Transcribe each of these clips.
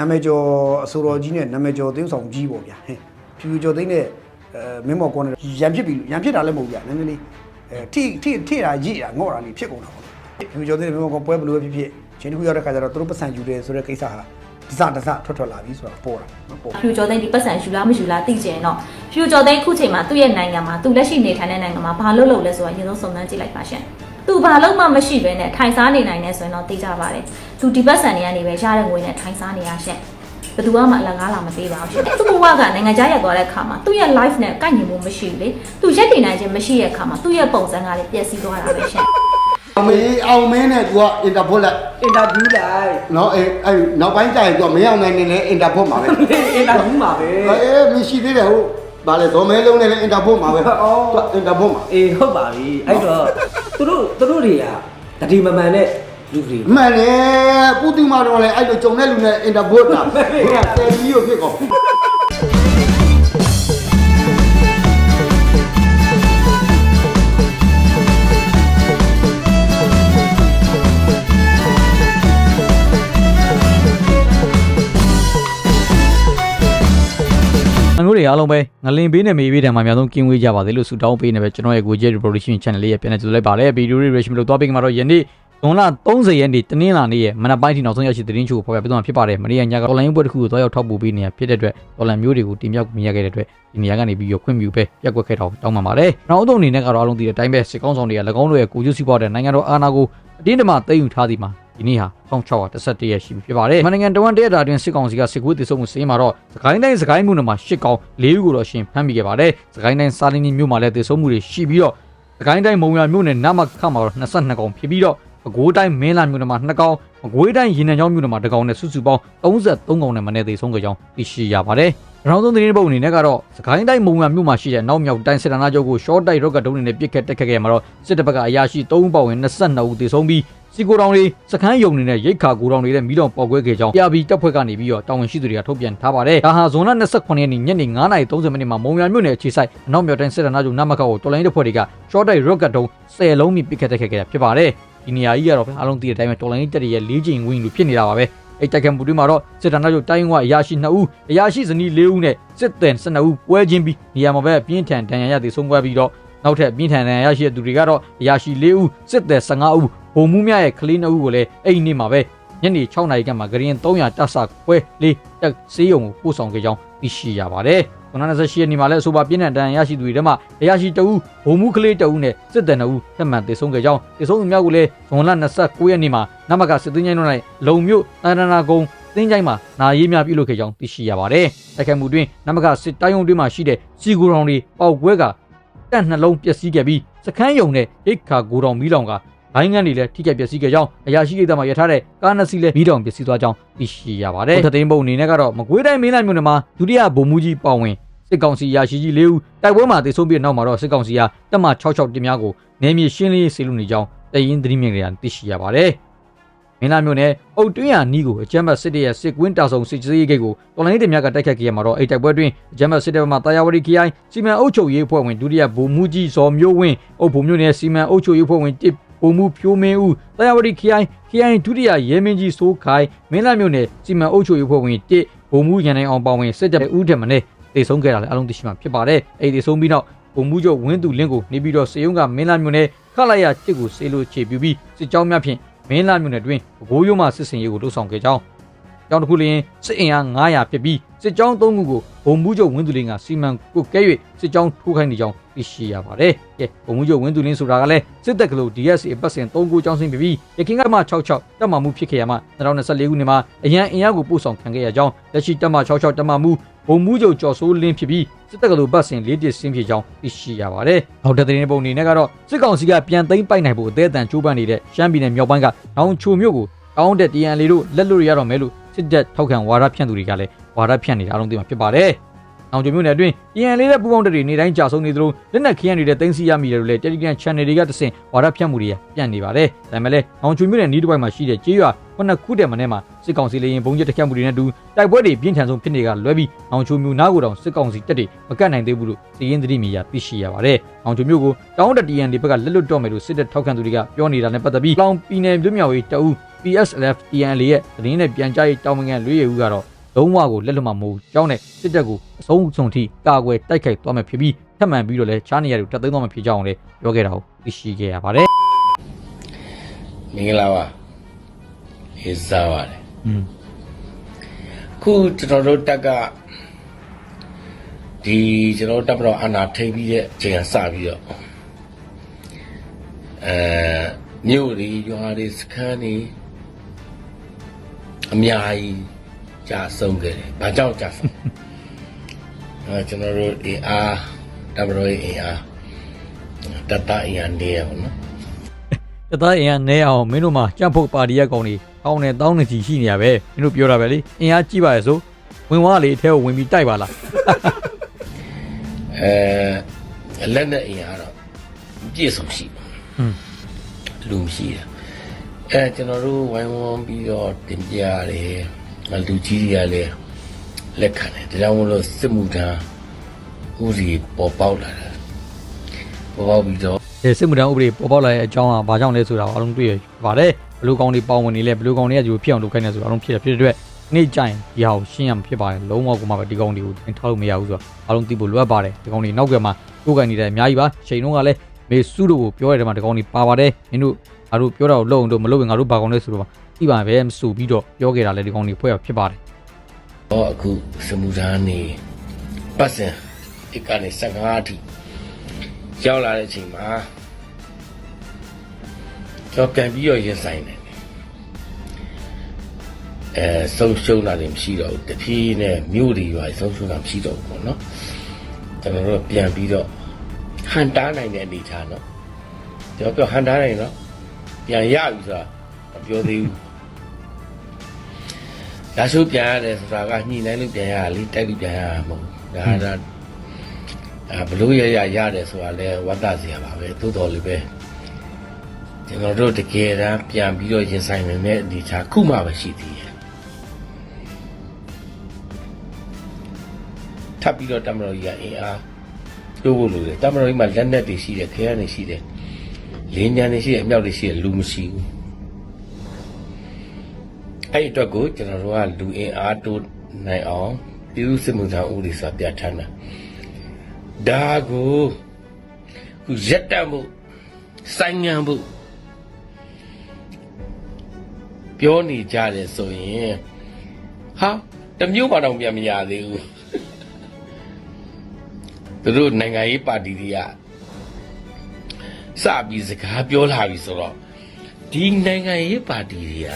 နာမည်ကျော်အဆိုတော်ကြီးနဲ့နာမည်ကျော်သင်းဆောင်ကြီးပေါ့ဗျာဟင်ဖြူဖြူကျော်သိန်းနဲ့အဲမင်းမော်ကောနဲ့ရံဖြစ်ပြီရံဖြစ်တာလည်းမဟုတ်ဘူးဗျာနည်းနည်းလေးအဲထိထိထိတာကြီးတာငေါ့တာလေးဖြစ်ကုန်တာပေါ့ဖြူဖြူကျော်သိန်းနဲ့မင်းမော်ကောပွဲဘလို့ပဲဖြစ်ဖြစ်ချင်းတစ်ခုရောက်တဲ့ခါကျတော့သူတို့ပတ်စံယူတယ်ဆိုတဲ့ကိစ္စဟာဒစဒစထွက်ထွက်လာပြီဆိုတာပေါ်တာမပေါ်ဖြူကျော်သိန်းဒီပတ်စံယူလားမယူလားသိကြရင်တော့ဖြူကျော်သိန်းခုချိန်မှာသူ့ရဲ့နိုင်ငံမှာသူလက်ရှိနေထိုင်တဲ့နိုင်ငံမှာဘာလုပ်လို့လဲဆိုတာအရင်ဆုံးစုံစမ်းကြည့်လိုက်ပါရှင် သူဘာလို့မှမရှိဘဲနဲ့ထိုင်စားနေနိုင်နေဆိုရင်တော့သိကြပါတယ်သူဒီပတ်စံတွေကနေပဲရတဲ့ငွေနဲ့ထိုင်စားနေရရှင့်ဘယ်သူမှအလကားလာမပေးပါဘူးရှင်သူ့ဘဝကနိုင်ငံခြားရောက်သွားတဲ့အခါမှာသူ့ရဲ့ life နဲ့ကိုက်ညီမှုမရှိဘူးလေသူရက်တည်နိုင်ခြင်းမရှိတဲ့အခါမှာသူ့ရဲ့ပုံစံကလည်းပျက်စီးသွားတာပဲရှင်အောင်မေးအောင်မင်းနဲ့ तू ကအင်တာပို့လိုက်အင်တာဗျူးလိုက်နော်အေးအဲ့နောက်ပိုင်းကျရင် तू ကမင်းအောင်နိုင်နေလဲအင်တာပို့မှာပဲအင်တာဗျူးမှာပဲအေးမရှိသေးတယ်ဟုတ် ဗာလေဇော်မဲလုံးနဲ့လည်းအင်တာပို့မှာပဲအော် သူကအင်တာပို့မှာအေးဟုတ်ပါပြီအဲ့တော့သူတို့သူတို့တွေကတတိမမှန်တဲ့လူတွေမှန်တယ်ပုတိမာတော့လည်းအဲ့လိုကြုံတဲ့လူနဲ့အင်တာပို့တာဘယ်ကဆယ်ကြီးကိုဖြစ်ကုန် အမျိုးတွေအားလုံးပဲငလင်ပေးနဲ့မေးပေးတယ်မှာအများဆုံးကင်းဝေးကြပါသေးလို့ဆုတောင်းပေးနေပဲကျွန်တော်ရဲ့ကိုကျဲ production channel လေးရဲ့ပြန်နေကြည့်လိုက်ပါလေဗီဒီယိုတွေ reaction လို့တွားပေးကြမှာတော့ယနေ့ဇွန်လ30ရက်နေ့တနင်္လာနေ့ရဲ့မနက်ပိုင်းထိနောက်ဆုံးရရှိသတင်းချို့ကိုဖော်ပြပေးသွားမှာဖြစ်ပါတယ်မနေ့ကညက online ပွဲတစ်ခုကိုတွားရောက်ထောက်ပို့ပေးနေရဖြစ်တဲ့အတွက် online မျိုးတွေကိုတင်ပြမြင်ရခဲ့တဲ့အတွက်ဒီနေရာကနေပြီးတော့ခွင့်ပြုပဲပြက်ကွက်ခဲ့တော့တောင်းပန်ပါတယ်နောက်အုပ်အနေနဲ့ကတော့အားလုံးသိတဲ့အတိုင်းပဲစစ်ကောင်းဆောင်တွေက၎င်းတို့ရဲ့ကိုကျူးစီးပွားတဲ့နိုင်ငံတော်အာဏာကိုအတင်းတမသိမ်းယူထားသည်မှာ ဒီနေ့ဟာ1611ရက်ရှိပြီဖြစ်ပါတယ်။မန်နိုင်ငံတဝန်တရက်တာတွင်စစ်ကောင်စီကစစ်ကွေးတည်ဆုံမှုစင်းမှာတော့စကိုင်းတိုင်းစကိုင်းမှုနယ်မှာရှစ်ကောင်၄ဦးကိုတော့ရှင်ဖမ်းမိခဲ့ပါတယ်။စကိုင်းတိုင်းစာလင်းကြီးမြို့မှာလည်းတည်ဆုံမှုတွေရှိပြီးတော့စကိုင်းတိုင်းမုံရမြို့နယ်နမခမှာတော့22ကောင်ဖြစ်ပြီးတော့ပဲခူးတိုင်းမင်းလာမြို့နယ်မှာ2ကောင်မကွေးတိုင်းရေနံချောင်းမြို့နယ်မှာ1ကောင်နဲ့စုစုပေါင်း33ကောင်နဲ့မနေ့တည်ဆုံကြကြောင်းသိရှိရပါတယ်။နောက်ဆုံးသတင်းပုတ်အနေနဲ့ကတော့စကိုင်းတိုင်းမုံရမြို့မှာရှိတဲ့နောက်မြောက်တိုင်းစစ်ဌာနချုပ်ကိုရှော့တိုက်ရော့ကတ်တုံးတွေနဲ့ပစ်ခတ်တက်ခတ်ခဲ့ရမှာတော့စစ်တပ်ဘက်ကအရာရှိ3ဦးပါဝင်22ဦးတည်ဆုံပြီး စီကိုတောင်တွေစခန်းယုံနေတဲ့ရိတ်ခါကိုတောင်တွေနဲ့မိတော်ပေါက်ကွဲခဲ့ကြောင်းပြပြီးတပ်ဖွဲ့ကနေပြီးတော့တာဝန်ရှိသူတွေကထုတ်ပြန်ထားပါတယ်။ဒါဟာဇွန်လ29ရက်နေ့ညနေ9:30မိနစ်မှာမုံရမြို့နယ်အခြေဆိုင်အနောက်မြောက်တိုင်းစစ်ဌာနချုပ်နမခကိုတော်လိုင်းတပ်ဖွဲ့တွေကရှော့တိုက်ရော့ကတ်တုံး10လုံးမိပစ်ခတ်တက်ခတ်ခဲ့တာဖြစ်ပါတယ်။ဒီနေရာကြီးကတော့အားလုံးသိတဲ့အတိုင်းပဲတော်လိုင်းတပ်တွေရဲ့လေးချိန်ဝင်းလိုဖြစ်နေတာပါပဲ။အဲ့တိုက်ခံမှုတွေမှာတော့စစ်ဌာနချုပ်တိုင်းဝအရာရှိ2ဦးအရာရှိဇနီး4ဦးနဲ့စစ်သည်12ဦးပွဲချင်းပြီးနေရာမှာပဲပြင်းထန်ဒဏ်ရာရသည်ဆုံးပွဲပြီးတော့နောက်ထပ်ပြင်းထန်ဒဏ်ရာရရှိတဲ့သူတွေကတော့အရာရှိ4ဦးစစ်သည်15ဦး ဗိုလ်မှူးများရဲ့ကလေး2ဦးကိုလည်းအဲ့ဒီနေ့မှာပဲညနေ6နာရီခန့်မှာဂရင်300တပ်ဆခွဲလေးတက်စေးရုံကိုပို့ဆောင်ခဲ့ကြောင်းသိရှိရပါတယ်။98ရက်နေ့မှာလည်းအဆိုပါပြင်းထန်ဒဏ်ရာရရှိသူတွေထဲမှာအရာရှိ2ဦးဗိုလ်မှူးကလေး2ဦးနဲ့စစ်သည်2ဦးထပ်မံသေဆုံးခဲ့ကြောင်းသေဆုံးသူများကိုလည်းဇွန်လ29ရက်နေ့မှာနမကစစ်သွင်းချိုင်းတို့၌လုံမြို့တန်တနာကုန်းသင်းချိုင်းမှာနာရေးများပြုလုပ်ခဲ့ကြောင်းသိရှိရပါတယ်။တိုက်ခိုက်မှုတွင်နမကစစ်တိုင်းုံတွင်မှရှိတဲ့စီကူရောင်တွေပေါက်ကွဲကတက်နှလုံးပျက်စီးခဲ့ပြီးစခန်းယုံနဲ့ရိတ်ခါဂိုတောင်မီးလောင်က ဘိုင်းငန်းတွေလည်းထိခိုက်ပျက်စီးခဲ့ကြောင်းအရာရှိကိစ္စမှာရထားတဲ့ကားနှစ်စီးလည်းမီးတောင်ပျက်စီးသွားကြောင်းသိရှိရပါတယ်။ထသိန်းပုံအနေနဲ့ကတော့မကွေးတိုင်းမင်းလာမြို့နယ်မှာဒုတိယဗိုလ်မှူးကြီးပေါဝင်စစ်ကောင်စီအရာရှိကြီး၄ဦးတိုက်ပွဲမှာတေဆုံးပြီးတဲ့နောက်မှာတော့စစ်ကောင်စီကတပ်မ66တင်များကိုနယ်မြေရှင်းလင်းရေးဆေးလူနေကြောင်းတရင်သတင်းမြင်ကြရသိရှိရပါတယ်။မင်းလာမြို့နယ်အုတ်တွင်းရနီးကိုအကြမ်းဖက်စစ်တပ်ရဲ့စစ်ကွင်းတာဆုံစစ်စေးဂိတ်ကိုတော်လိုင်းတင်များကတိုက်ခတ်ခဲ့ရမှာတော့အဲ့တိုက်ပွဲတွင်အကြမ်းဖက်စစ်တပ်မှတာယာဝတီခရိုင်စီမံအုပ်ချုပ်ရေးအဖွဲ့ဝင်ဒုတိယဗိုလ်မှူးကြီးဇော်မျိုးဝင်းအုပ်ဗိုလ်မျိုးနယ်စီမံအုပ်ချုပ်ရေးအဖွဲ့ဝင်တစ် ဗိုလ်မှူးဖြိုးမင်းဦးတာယာဝတီခရိုင်ခရိုင်ဒုတိယရဲမင်းကြီးစိုးခိုင်မင်းလာမြို့နယ်စီမံအုပ်ချုပ်ရေးအဖွဲ့ဝင်တစ်ဗိုလ်မှူးရန်နိုင်အောင်ပါဝင်စစ်တပ်ဦးထက်မနဲ့တေဆုံးခဲ့တာလည်းအလုံးသိရှိမှဖြစ်ပါတယ်အဲ့ဒီတေဆုံးပြီးနောက်ဗိုလ်မှူးချုပ်ဝင်းသူလင်းကိုနေပြီးတော့စေယုံကမင်းလာမြို့နယ်ခလိုက်ရတစ်ကိုစေလို့ခြေပြူပြီးစစ်ကြောင်းများဖြင့်မင်းလာမြို့နယ်တွင်ဘကိုးရုံးမှစစ်စင်ရေးကိုလှုပ်ဆောင်ခဲ့ကြောင်း ကြောင်းတစ်ခုလျင်စစ်အင်အား900ဖြစ်ပြီးစစ်ကြောင်း3ခုကိုဗိုလ်မှူးချုပ်ဝင်းသူလင်းကစီမံကုတ်ကဲ၍စစ်ကြောင်းထိုးခိုင်းနေကြောင်းသိရှိရပါတယ်။ကဲဗိုလ်မှူးချုပ်ဝင်းသူလင်းဆိုတာကလည်းစစ်တပ်ကလို့ DSA ပတ်စင်3ခုကြောင်းစင်းပြီးပြီးရခိုင်ကမှ66တပ်မမှုဖြစ်ခဲ့ရမှ2024ခုနှစ်မှာအရန်အင်အားကိုပို့ဆောင်ခံခဲ့ရကြောင်းလက်ရှိတပ်မ66တပ်မမှုဗိုလ်မှူးချုပ်ကျော်စိုးလင်းဖြစ်ပြီးစစ်တပ်ကလို့ပတ်စင်၄တစ်စင်းဖြစ်ကြောင်းသိရှိရပါတယ်။နောက်တဲ့သတင်းပုံအနေနဲ့ကတော့စစ်ကောင်စီကပြန်သိမ်းပိုက်နိုင်ဖို့အသေးအတန်ကြိုးပမ်းနေတဲ့ရှမ်းပြည်နယ်မြောက်ပိုင်းကနောင်ချိုမြို့ကိုတောင်းတဲ့ TN လေးတို့လက်လွတ်ရတော့မယ်လို့ စစ်တပ်ထောက်ခံဝါဒဖြန့်သူတွေကလည်းဝါဒဖြန့်နေတာအလုံးသိမှာဖြစ်ပါတယ်။အောင်ကျွမြို့နယ်အတွင်း EN လေးတဲ့ပူပေါင်းတပ်တွေနေတိုင်းကြာဆုံးနေသလိုလက်နက်ခရမ်းတွေတဲ့တင်းစီရမိတယ်လို့လည်း Telegram Channel တွေကတဆင့်ဝါဒဖြန့်မှုတွေပြန့်နေပါတယ်။ဒါပေမဲ့လည်းအောင်ကျွမြို့နယ်နီးတစ်ပိုက်မှာရှိတဲ့ကြေးရွာ ခုနှစ်ခုတည်းမနေ့မှာစစ်ကောင်စီလေရင်ဘုံကျက်တစ်ခတ်မှုတွေနဲ့တူတိုက်ပွဲတွေပြင်းထန်ဆုံးဖြစ်နေကလွဲပြီးအောင်ချိုမျိုးနားကိုတောင်စစ်ကောင်စီတပ်တွေမကတ်နိုင်သေးဘူးလို့စီရင်သတိမြင်ရသိရှိရပါတယ်။အောင်ချိုမျိုးကိုတောင်းတတီအန်ဒီဘက်ကလက်လွတ်တော့မယ်လို့စစ်တပ်ထောက်ခံသူတွေကပြောနေတာနဲ့ပတ်သက်ပြီးလောင်ပြည်နယ်ပြည်မြောက်ရေးတအူ PSLF TNL ရဲ့သတင်းနဲ့ပြန်ကြားရေးတောင်းပန်ကန်လွေးရဦးကတော့လုံးဝကိုလက်လွတ်မှာမဟုတ်ကြောင်းနဲ့စစ်တပ်ကိုအဆုံးစုံထိကာကွယ်တိုက်ခိုက်သွားမယ်ဖြစ်ပြီးထပ်မံပြီးတော့လဲချားနေရတို့တက်သိမ်းသွားမှာဖြစ်ကြောင်းလည်းပြောခဲ့တာကိုသိရှိခဲ့ရပါတယ်မင်္ဂလာပါ အေးစားပါတယ်။อืมခုကျွန်တော်တို့တက်ကဒီကျွန်တော်တို့တက်မတော်အနာထိန်ပြီးတဲ့အချိန်ကစပြီးတော့အဲမြို့တွေရွာတွေစခန်းတွေအများကြီးကြာဆုံးခဲ့တယ်။ဘာကြောင့်ကြာဆုံးလဲအဲကျွန်တော်တို့အင်အားတက်မတော်ရဲ့အင်အားတတအင်အားနေရပါတော့နော် တသားအင်အားနဲအောင်မင်းတို့မှာကြံ့ဖို့ပါတီရကောင်တွေအောင်းနဲ့တောင်းနေချီရှိနေရပဲမင်းတို့ပြောတာပဲလေအင်အားကြည့်ပါရဲ့ဆိုဝင်သွားလေအထဲကိုဝင်ပြီးတိုက်ပါလားအဲလက်နဲ့အင်အားတော့ပြည့်စုံရှိတယ်ဟွန်းလူမရှိတာအဲကျွန်တော်တို့ဝိုင်းဝန်းပြီးတော့တင်ပြရတယ်လူကြီးတွေကလည်းလက်ခံတယ်ဒါကြောင့်မလို့စစ်မှုထမ်းဥစီပေါ်ပေါက်လာတာ ပေါ်ပေါက်ပြီးတော့ဒီစစ်မှုထမ်းဥပဒေပေါ်ပေါက်လာတဲ့အကြောင်းကဘာကြောင့်လဲဆိုတာကိုအားလုံးတွေ့ရပါတယ်ဘလူကောင်တွေပေါဝင်နေလဲဘလူကောင်တွေကဒီလိုဖြစ်အောင်လုပ်ခိုင်းနေဆိုတာအားလုံးဖြစ်တယ်ဖြစ်တဲ့အတွက်နေ့ကျရင်ဒီဟာကိုရှင်းရမှာဖြစ်ပါတယ်လုံးဝကိုမှပဲဒီကောင်တွေကိုတင်ထားလို့မရဘူးဆိုတော့အားလုံးသိဖို့လိုအပ်ပါတယ်ဒီကောင်တွေနောက်ကမှကိုယ်ကန်နေတယ်အများကြီးပါချိန်တော့ကလည်းမေစုတို့ကိုပြောရတဲ့မှာဒီကောင်တွေပါပါတယ်မင်းတို့ငါတို့ပြောတာကိုလုပ်အောင်တို့မလုပ်ရင်ငါတို့ဘာကောင်လဲဆိုတော့ဒီပါပဲမဆိုပြီးတော့ပြောခဲ့တာလေဒီကောင်တွေဖွဲ့ရဖြစ်ပါတယ်တော့အခုစစ်မှုထမ်းနေပတ်စင်ဒီကနေ15အထိ ရောက်လာတဲ့အချိန်မှာကျွန်တော်ပြန်ပြီးတော့ရင်ဆိုင်တယ်အဲဆုံးရှုံးတာတွေမရှိတော့ဘူးတဖြည်းနဲ့မြို့တွေရွာဆုံးရှုံးတာမရှိတော့ဘူးပေါ့နော်ကျွန်တော်တို့ပြန်ပြီးတော့ဟန်တားနိုင်တဲ့အနေထားနော်ကျွန်တော်ပြောဟန်တားနိုင်နော်ပြန်ရပြီဆိုတာမပြောသေးဘူးဒါဆိုပြန်ရတယ်ဆိုတာကညှိနှိုင်းလို့ပြန်ရတာလေတိုက်လို့ပြန်ရတာမဟုတ်ဘူးဒါကအဲ ဘလို့ရရရတယ်ဆိုတာလဲဝတ်တစရာပါပဲသို့တော်လည်းပဲကျွန်တော်တို့တကယ်တမ်းပြန်ပြီးတော့ရင်ဆိုင်နိုင်တဲ့အနေထားခုမှပဲရှိသေးတယ်ထပ်ပြီးတော့တမတော်ကြီးကအင်အားကျိုးဖို့လိုတယ်တမတော်ကြီးမှာလက်နက်တွေရှိတယ်ခဲရနေရှိတယ်လင်းညာနေရှိတယ်အမြောက်တွေရှိတယ်လူမရှိဘူးအဲ့ဒီအတွက်ကိုကျွန်တော်တို့ကလူအင်အားတိုးနိုင်အောင်ပြည်သူစစ်မှုထမ်းဥပဒေဆိုတာပြဋ္ဌာန်းတာ ဒါကိုခုရက်တမှုစိုင်းငံမှုပြောနေကြတယ်ဆိုရင်ဟာတစ်မျိုးမှတော့ပြန်မရသေးဘူးသူတို့နိုင်ငံရေးပါတီတွေကစပြီးစကားပြောလာပြီဆိုတော့ဒီနိုင်ငံရေးပါတီတွေက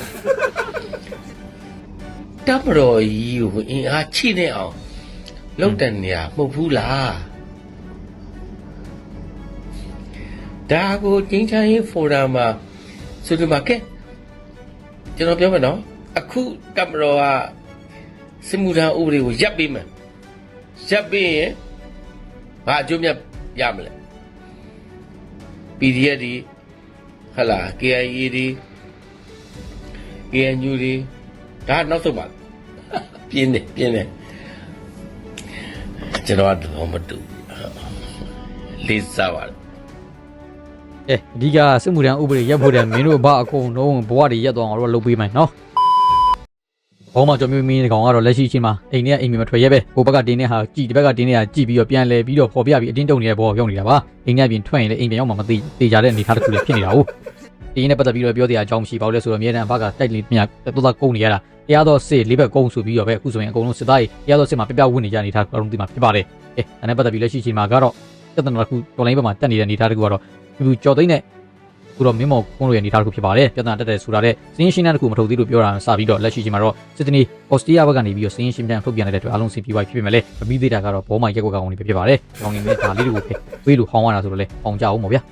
တပ်မတော်ကြီးကိုအင်အားချိနေအောင်လုပ်တဲ့နေရာမဟုတ်ဘူးလား ဒါကိုချင်းချမ်းရေးဖိုရမ်မှာဆိုဒီမှာကဲကျွန်တော်ပြောမယ်နော်အခုတပ်မတော်ကစစ်မှုထမ်းဥပဒေကိုရပ်ပေးမယ်ရပ်ပေးရင်ဘာအကျိုးမြတ်ရမလဲ PDF ဒီဟလာ KIA ဒီ KNU ဒီဒါနောက်ဆုံးပါပြင်းတယ်ပြင်းတယ်ကျွန်တော်ကတော့မတူဘူးလေးစားပါ အဲအဓိကစစ်မှုထမ်းဥပဒေရပ်ဖို့တဲ့မင်းတို့ဘာအကုန်လုံးဘဝတွေရပ်သွားအောင်တော့လုပ်ပေးမယ်နော်ဘောမှာကြော်မျိုးမင်းဒီကောင်ကတော့လက်ရှိချင်းမှာအိမ်ထဲကအိမ်မြေမထွက်ရဲပဲဟိုဘက်ကတင်းနေဟာကြည်ဒီဘက်ကတင်းနေဟာကြည်ပြီးတော့ပြန်လဲပြီးတော့ပေါ်ပြပြီးအတင်းတုံနေတဲ့ဘောရောက်နေတာပါအိမ်ထဲပြင်ထွက်ရင်လည်းအိမ်ပြန်ရောက်မှမသိသေးကြတဲ့အနေထားတစ်ခုလည်းဖြစ်နေတာဟုတ်ဒီနဲ့ပတ်သက်ပြီးတော့ပြောတရားအကြောင်းမရှိပါဘူးလေဆိုတော့အများတန်းဘက်ကတိုက်လေးမြတ်တော်တော်ကုန်နေရတာတရားတော်စစ်လေးဘက်ကုန်ဆိုပြီးတော့ပဲအခုဆိုရင်အကုန်လုံးစစ်သားကြီးတရားတော်စစ်မှာပြပြဝင့်နေကြအနေထားအလုံးသိမှာဖြစ်ပါတယ်အဲဒါနဲ့ပတ်သက်ပြီးလက်ရှိချင်းမှာကတော့ပြဿနာတစ်ခုတော်လိုင်းဘက်မှာတက်နေတဲ့အနေထားတစ်ခုကတော့ ဒီကြော်သိန်းနဲ့ခုတော့မင်းမော်ကုန်းလိုရဲ့အနေအထားတစ်ခုဖြစ်ပါတယ်ပြဿနာတက်တယ်ဆိုတာတဲ့စင်းရှင်းတဲ့တစ်ခုမထုတ်သေးလို့ပြောတာစပြီးတော့လက်ရှိချိန်မှာတော့စစ်တနီအော်စတြေးလျဘက်ကနေပြီးတော့စင်းရှင်းပြန်ထုတ်ပြန်လိုက်တဲ့အတွက်အားလုံးစင်ပြီးပါဖြစ်ပေမဲ့လည်းမပြီးသေးတာကတော့ဘောမိုင်ရက်ကွက်ကောင်တွေပဲဖြစ်ပါတယ်ကောင်တွေနဲ့ဒါလေးတွေကိုပဲဝေးလို့ဟောင်းရတာဆိုတော့လေဟောင်းကြအောင်ပေါ့ဗျာ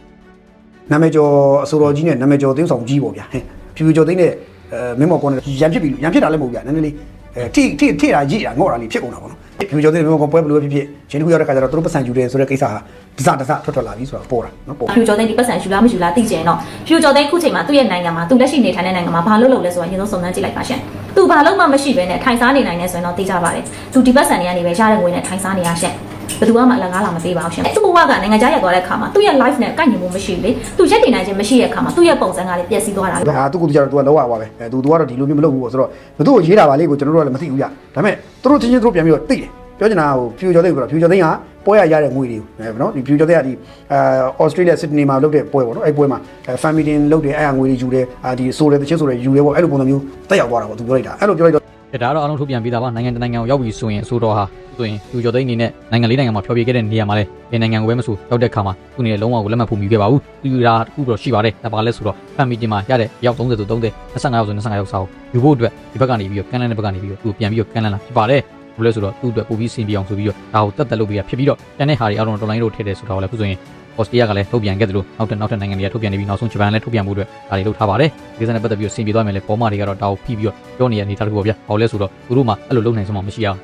နာမည်ကျော်အဆိုတော်ကြီးနဲ့နာမည်ကျော်သင်းဆောင်ကြီးပေါ့ဗျာဟဲ့ဖြူဖြူကျော်သိန်းနဲ့အဲမင်းမော်ကောင်းနဲ့ရန်ဖြစ်ပြီရန်ဖြစ်တာလည်းမဟုတ်ဗျာနည်းနည်းလေးအဲထိထိထိတာကြီးတာငေါ့တာလေးဖြစ်ကုန်တာပေါ့နော်ဖြူကျော်တဲ့မေမောကွန်ပွဲဘယ်လိုပဲဖြစ်ဖြစ်ချင်းတစ်ခုရောက်တဲ့ခါကျတော့သူတို့ပတ်စံယူတယ်ဆိုတဲ့ကိစ္စဟာ တစတစထွက်ထွက်လာပြီဆိုတော့ပေါ်တာနော်ပေါ်ဖြူကျော်သိန်းဒီပတ်စံယူလားမယူလားသိကြရင်တော့ဖြူကျော်သိန်းခုချိန်မှာသူ့ရဲ့နိုင်ငံမှာသူလက်ရှိနေထိုင်တဲ့နိုင်ငံမှာဘာလို့လုပ်လဲဆိုတာအရင်ဆုံးစုံစမ်းကြည့်လိုက်ပါရှင်။သူဘာလို့မှမရှိဘဲနဲ့ထိုင်စားနေနိုင်နေဆိုရင်တော့သိကြပါတယ်။သူဒီပတ်စံတွေကနေပဲရတဲ့ငွေနဲ့ထိုင်စားနေရရှင့်။ဘယ်သူမှအလကားလာမပေးပါဘူးရှင်။သူ့ဘဝကနိုင်ငံခြားရောက်သွားတဲ့အခါမှာသူ့ရဲ့ life နဲ့ကိုက်ညီမှုမရှိဘူးလေ။သူရက်တည်နိုင်ခြင်းမရှိတဲ့အခါမှာသူ့ရဲ့ပုံစံကလည်းပျက်စီးသွားတာလေဒါသူကသူကြတော့သူကလောက်ရပါပဲအဲသူသူကတော့ဒီလိုမျိုးမလုပ်ဘူးပေါ့ဆိုတော့ဘသူ့ကိုရေးတာပါလေကိုကျွန်တော်တို့ကလည်းမသိဘူးကြဒါပေမဲ့သူတို့ချင်းချင်းသူတို့ပြန်ပြီးတော့သိတယ်ပြောချင်တာဟိုဖြူကျော်သိန်းကတော့ဖြူကျော်သိန်းက ပွဲရရတဲ့ငွေတွေကိုအဲနော်ဒီဖြူကျော်သိန်းကဒီအဲဩစတြေးလျဆစ်ဒနီမှာလုပ်တဲ့ပွဲပေါ့နော်အဲ့ပွဲမှာဖမ်မီတင်လုပ်တဲ့အဲ့အငွေတွေယူတယ်အာဒီဆိုတယ်တချင်းဆိုတယ်ယူတယ်ပေါ့အဲ့လိုပုံစံမျိုးတက်ရောက်သွားတာပေါ့သူပြောလိုက်တာအဲ့လိုပြောလိုက်တော့အဲဒါကတော့အားလုံးထုတ်ပြန်ပြီးသားပါနိုင်ငံတနိုင်ငံကိုရောက်ပြီဆိုရင်ဆိုတော့ဟာဆိုရင်သူကျော်သိန်းအနေနဲ့နိုင်ငံလေးနိုင်ငံမှာဖျော်ဖြေခဲ့တဲ့နေရာမှာလဲဒီနိုင်ငံကိုပဲမဆိုရောက်တဲ့ခါမှာသူအနေနဲ့လုံးဝကိုလက်မှတ်ဖို့မိခဲ့ပါဘူးသူရာတစ်ခုတော့ရှိပါတယ်ဒါပါလဲဆိုတော့ဖမ်မီတင်မှာရတဲ့ရောက်30ဆို30 25ရောက်ဆို25ရောက်စာကိုယူဖို့အတွက်ဒီဘက်ကနေပြီးတော့ကန်လန်တဲ့ဘက်ကနေပြီးတော့သူပြန်ပြီးတော့ကန်လန်လာဖြစ်ပါတယ် ဘယ်လိုလဲဆိုတော့သူ့အတွက်ပို့ပြီးစင်ပြအောင်ဆိုပြီးတော့ဒါကိုတက်တက်လုပ်ပြီးတာဖြစ်ပြီးတော့တန်တဲ့ဟာတွေအားလုံးတော်လိုင်းလို့ထည့်တယ်ဆိုတော့လည်းခုဆိုရင်ဩစတြေးလျကလည်းထုတ်ပြန်ခဲ့တယ်လို့နောက်တဲ့နောက်တဲ့နိုင်ငံတွေကထုတ်ပြန်နေပြီးနောက်ဆုံးဂျပန်လည်းထုတ်ပြန်ဖို့အတွက်ဒါတွေလုပ်ထားပါတယ်ဒီကိစ္စနဲ့ပတ်သက်ပြီးတော့စင်ပြသွားမယ်လေပေါ်မာတွေကတော့ဒါကိုဖိပြီးတော့ပြောနေတဲ့အနေအထားတစ်ခုပေါ့ဗျာဘာလို့လဲဆိုတော့သူတို့မှအဲ့လိုလုပ်နိုင်စမှာမရှိအောင်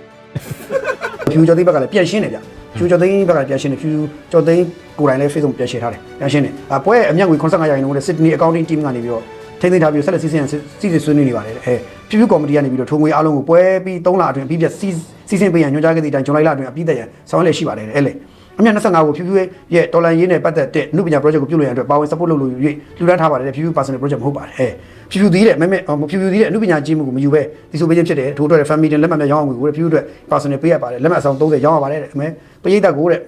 ဖြူကျော်သိန်းဘက်ကလည်းပြန်ရှင်းတယ်ဗျဖြူကျော်သိန်းဘက်ကလည်းပြန်ရှင်းတယ်ဖြူကျော်သိန်းကိုယ်တိုင်လည်း Facebook ပြန်ရှင်းထားတယ်ပြန်ရှင်းတယ်အပွဲအမြတ်ငွေ85ရာခိုင်နှုန်းနဲ့ Sydney Accounting Team ကနေပြီးတော့ ထိန်းသိမ်းထားပြီးဆက်လက်စီစဉ်စီစဉ်ဆွေးနွေးနေပါတယ်အဲဖြူဖြူကော်မတီကနေပြီးတော့ထုံငွေအားလုံးကိုပွဲပြီး3လအတွင်းအပြီးပြတ်စီစီစဉ်ပေးရန်ညွှန်ကြားခဲ့သည့်အတိုင်းဇွန်လလအတွင်းအပြီးသက်ရန်ဆောင်ရွက်လျက်ရှိပါတယ်အဲ့လေအမြတ်25ကိုဖြူဖြူရဲ့တော်လန်ရေးနဲ့ပတ်သက်တဲ့နှုပညာ project ကိုပြုလုပ်ရန်အတွက်ပါဝင် support လုပ်လို့၍လူတန်းထားပါတယ်ဖြူဖြူ personal project မဟုတ်ပါတယ်အဲဖြူဖြူသေးတဲ့မဲမဲဖြူဖြူသေးတဲ့အနှုပညာကြီးမှုကိုမယူဘဲဒီဆိုပေးခြင်းဖြစ်တယ်ထို့အတွက် family တင်လက်မှတ်များရောင်းအောင်ကိုဖြူဖြူအတွက် personal ပေးရပါတယ်လက်မှတ်အဆောင်30ရောင်းရပါတယ်တဲ့အမဲပရိသတ်ကိုတဲ့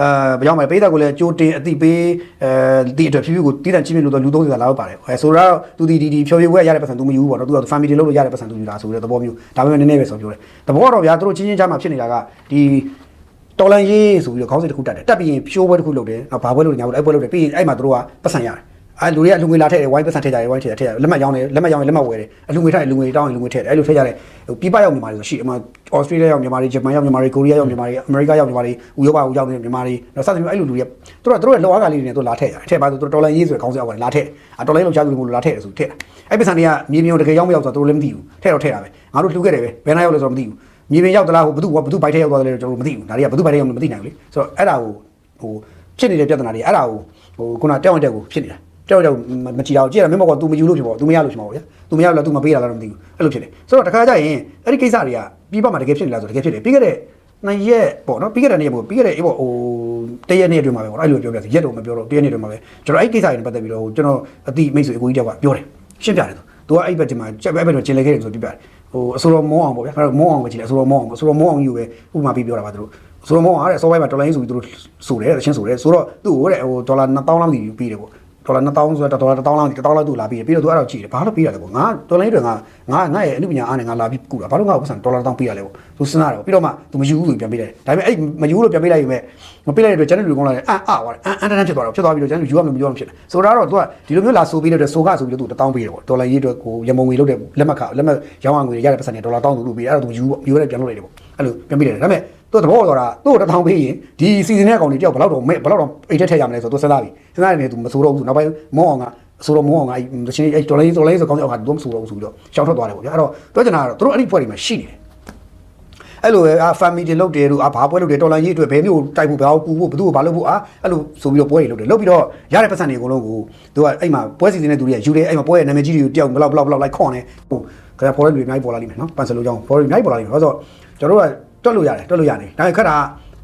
အဲကြောင်းမယ်ပိဿကိုလည်းကြိုတင်အတိပေးအဲဒီအတွက်ဖြူဖြူကိုတည်တံ့ချင်းမြလို့တော့လူ30ကလာတော့ပါတယ်အဲဆိုတော့သူဒီဒီဒီဖြော်ဖြေဝဲရတဲ့ပတ်စံသူမယူဘူးပေါ့နော်သူက family လုပ်လို့ရတဲ့ပတ်စံသူယူတာဆိုတဲ့သဘောမျိုးဒါပေမဲ့နည်းနည်းပဲဆိုပြောတယ်သဘောတော့ဗျာသူတို့ချင်းချင်းချာမှဖြစ်နေတာကဒီတော်လန်ရေးဆိုပြီးတော့ခေါင်းစဉ်တစ်ခုတက်တယ်တက်ပြီးရင်ဖြိုးပွဲတစ်ခုလုပ်တယ်နောက်ဘာပွဲလုပ်တယ်ညာပွဲအဲ့ပွဲလုပ်တယ်ပြီးရင်အဲ့မှာသူတို့ကပတ်စံရတယ် အဲလူတွေကလူငွေလာထည့်တယ်ဝိုင်းပတ်စံထည့်ကြတယ်ဝိုင်းထည့်တယ်ထည့်တယ်လက်မှတ်ရောင်းတယ်လက်မှတ်ရောင်းရင်လက်မှတ်ဝယ်တယ်အလူငွေထည့်တယ်လူငွေတောင်းရင်လူငွေထည့်တယ်အဲ့လိုထည့်ကြတယ်ဟိုပြပရောက်မြန်မာတွေဆိုရှိအမှဩစတြေးလျရောက်မြန်မာတွေဂျပန်ရောက်မြန်မာတွေကိုရီးယားရောက်မြန်မာတွေအမေရိကရောက်မြန်မာတွေဥရောပရောက်နေတဲ့မြန်မာတွေတော့စသဖြင့်အဲ့လိုလူတွေသူတို့ကသူတို့ရဲ့လောအားကလေးတွေနဲ့သူလာထည့်ရတယ်ထည့်ပါဆိုသူတို့တော်လန်ရေးဆိုတဲ့ခေါင်းစဉ်အောက်ကနေလာထည့်အတော်လိုင်းလောက်ချသူတွေလာထည့်တယ်ဆိုထည့်တာအဲ့ပတ်စံတွေကမြေပြင်ကိုတကယ်ရောက်မရောက်ဆိုတော့သူတို့လည်းမသိဘူးထည့်တော့ထည့်တာပဲငါတို့လှူခဲ့တယ်ပဲဘယ်နှရောက်လဲဆိုတော့မသိဘူးမြေပြင်ရောက်သလားဟိုဘသူကဘသူဘိုက်ထဲရောက်သွားတယ်လို့ကျွန်တော်တို့မသိဘူးဒါတွေကဘသူဘိုက်ထဲရောက်မသိနိုင်ဘူးလေဆိုတော့အဲ့ဒါကိုဟိုဖြစ်နေတဲ့ပြဿနာတွေအဲ့ဒါကိုဟိုခုနတောင်းတက်ကိုဖြစ်နေတာ တောက်တောက်မကြည့်တော့ကြည့်ရမင်းဘောက तू မယူလို့ဖြစ်ပေါ့ तू မရလို့ဖြစ်မှာပေါ့ဗျာ तू မရလို့ तू မပေးတာလားတော့မသိဘူးအဲ့လိုဖြစ်တယ်ဆိုတော့တခါကျရင်အဲ့ဒီကိစ္စတွေကပြီးပါမှာတကယ်ဖြစ်နေလားဆိုတကယ်ဖြစ်တယ်ပြီးခဲ့တဲ့နှစ်ရက်ပေါ့နော်ပြီးခဲ့တဲ့နေ့ရက်ပေါ့ပြီးခဲ့တဲ့အေးပေါ့ဟိုတရက်နေ့အတွင်းမှာပဲပေါ့အဲ့လိုပြောပြစီရက်တော့မပြောတော့တရက်နေ့အတွင်းမှာပဲကျွန်တော်အဲ့ကိစ္စတွေနဲ့ပတ်သက်ပြီးတော့ကျွန်တော်အတိမိတ်ဆွေအကိုကြီးတယောက်ကပြောတယ်ရှင်းပြတယ်သူသူကအဲ့ဘက်ဒီမှာချက်ပဲအဲ့ဘက်တော့ကျင်လေခဲ့တယ်ဆိုပြပြတယ်ဟိုအစိုးရမောအောင်ပေါ့ဗျာအဲ့တော့မောအောင်ပဲကြည့်တယ်အစိုးရမောအောင်အစိုးရမောအောင်ယူပဲဥပမာပြီးပြောတာပါသူတို့အစိုးရမောအောင်အဲ့အစောပိုင်းမှာဒေါ်လာရင်းဆိုပြီးသူတို့ဆိုတယ်တချင်းဆိုတယ်ဆိုတော့သူ့ကိုတဲ့ဟိုဒေါ်လာ2000လောက်စီပြီးတယ်ပေါ့ ဒေါ်လာ2000ဆိုတော့ဒေါ်လာ1000လောက်1000လောက်သူ့လာပြီးတယ်ပြီးတော့သူအဲ့တော့ကြည့်တယ်ဘာလို့ပြီးရလဲပေါ့ငါဒေါ်လာရင်းတွေငါငါငါရဲ့အမှုပညာအားနဲ့ငါလာပြီးကူတာဘာလို့ငါ့ကိုပတ်စံဒေါ်လာ1000ပေးရလဲပေါ့သူစဉ်းစားတယ်ပေါ့ပြီးတော့မှသူမယူဘူးလို့ပြန်ပေးတယ်ဒါပေမဲ့အဲ့မယူလို့ပြန်ပေးလိုက်ရင်မပေးလိုက်တဲ့အတွက်ကျန်တဲ့လူကောင်းလာတယ်အန်အသွားတယ်အန်အန်တန်းဖြစ်သွားတော့ဖြစ်သွားပြီးတော့ကျန်တဲ့လူယူရမလို့မယူရမဖြစ်တယ်ဆိုတော့သူကဒီလိုမျိုးလာဆိုပေးလို့တဲ့ဆိုကဆိုပြီးတော့သူ1000ပေးတယ်ပေါ့ဒေါ်လာရေးအတွက်ကိုရမုံငွေလုပ်တဲ့လက်မှတ်ခလက်မှတ်ရောင်းအောင်ငွေရတဲ့ပတ်စံတွေဒေါ်လာ1000သူပေးအဲ့တော့သူယူယူရတဲ့ပြန်လုပ်လိုက်တယ်ပေါ့အဲ့လိုပြန်ပေးတယ်ဒါပေမဲ့ သူတဘောတော့တာသူ့ကို1000ပေးရင်ဒီစီဇန်ရဲ့အကောင်တွေတယောက်ဘယ်တော့တော့မဲ့ဘယ်တော့တော့အိတ်ထက်ထည့်ရမလဲဆိုတော့သူစဉ်းစားပြီစဉ်းစားနေတယ်သူမဆိုတော့ဘူးနောက်ပိုင်းမောအောင်ကဆိုတော့မောအောင်ကအဲ့တချင်းအဲ့ဒေါ်လာရေးဒေါ်လာရေးဆိုကောင်းကြောက်ကသူမဆိုတော့ဘူးဆိုပြီးတော့ရှောင်းထွက်သွားတယ်ပေါ့ဗျာအဲ့တော့ပြောချင်တာကတော့သူတို့အဲ့ဒီဖွဲ့တွေမှာရှိနေတယ်အဲ့လိုပဲအာ family တွေလုပ်တယ်လို့အာဘာပွဲလုပ်တယ်တော်လိုင်းရေးအတွက်ဘယ်မျိုးတိုက်ဖို့ဘာကိုကူဖို့ဘသူ့ကိုဘာလုပ်ဖို့အာအဲ့လိုဆိုပြီးတော့ပွဲတွေလုပ်တယ်လုပ်ပြီးတော့ရတဲ့ပတ်စံတွေအကုန်လုံးကိုသူကအဲ့မှာပွဲစီစဉ်တဲ့သူတွေကယူတယ်အဲ့မှာပွဲရဲ့နာမည်ကြီးတွေကိုတယောက်ဘလောက်ဘလောက်ဘလောက်လိုက်ခေါ်နေဟိုခရပေါ်တဲ့လူတွေအများကြီးပေါ်လာလိမ့်မယ်နော်ပန်ဆယ်လိုကြောင်းပေါ်တွေအများကြီးပေါ်လာလိမ့်မယ်ဘာလို့ဆိုတော့ကျွန်တော်တို့က တွက်လို့ရတယ်တွက်လို့ရတယ်ဒါပေမဲ့ခက်တာ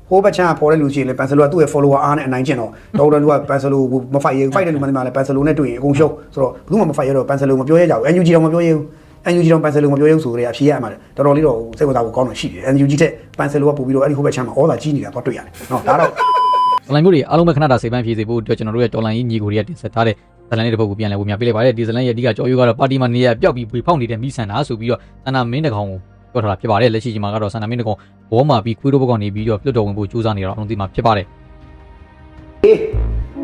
ဟိုဘက်ချမ်းပေါ်တဲ့လူရှိရင်လည်းပန်ဆယ်လိုကသူ့ရဲ့ follower အားနဲ့အနိုင်ကျင့်တော့တော်တော်လူကပန်ဆယ်လိုမဖိုက်ရဖိုက်တဲ့လူမှန်တယ်မှာလည်းပန်ဆယ်လိုနဲ့တွေ့ရင်အကုန်ရှုပ်ဆိုတော့ဘယ်သူမှမဖိုက်ရတော့ပန်ဆယ်လိုမပြောရကြဘူး NUG တော့မပြောရဘူး NUG တော့ပန်ဆယ်လိုမပြောရဘူးဆိုတော့အဖြေရမှာတော်တော်လေးတော့စိတ်ဝင်စားဖို့ကောင်းတာရှိတယ် NUG တဲ့ပန်ဆယ်လိုကပို့ပြီးတော့အဲ့ဒီဟိုဘက်ချမ်းမှာဩသာကြီးနေတာတော့တွေ့ရတယ်နော်ဒါတော့။တော်လိုင်းမျိုးတွေအားလုံးပဲခဏတာစိတ်ပန်းဖြည့်စေဖို့အတွက်ကျွန်တော်တို့ရဲ့တော်လိုင်းကြီးညီကိုတွေကတင်ဆက်ထားတဲ့ဇလန်လေးတစ်ပုဒ်ကိုပြန်လည်ဝင်ပြပေးလိုက်ပါတယ်။ဒီဇလန်ရဲ့အဓိကကြော်ယူကတော့ပါတီမှာနေရပျောက်ပြီးဖွေဖောက်နေတဲ့မိဆန္ဒဆိုပြီးတော့သန္နာမင်းတကောင်ကို ပြောထားတာဖြစ်ပါတယ်။လက်ရှိချိန်မှာကတော့သန္နာမင်းတကောင်ဘောမှာပြီးခွေးတို့ဘက်ကနေပြီးတော့ပြတ်တော်ဝင်ဖို့ကြိုးစားနေတော့အလုံးသိမှာဖြစ်ပါတယ်။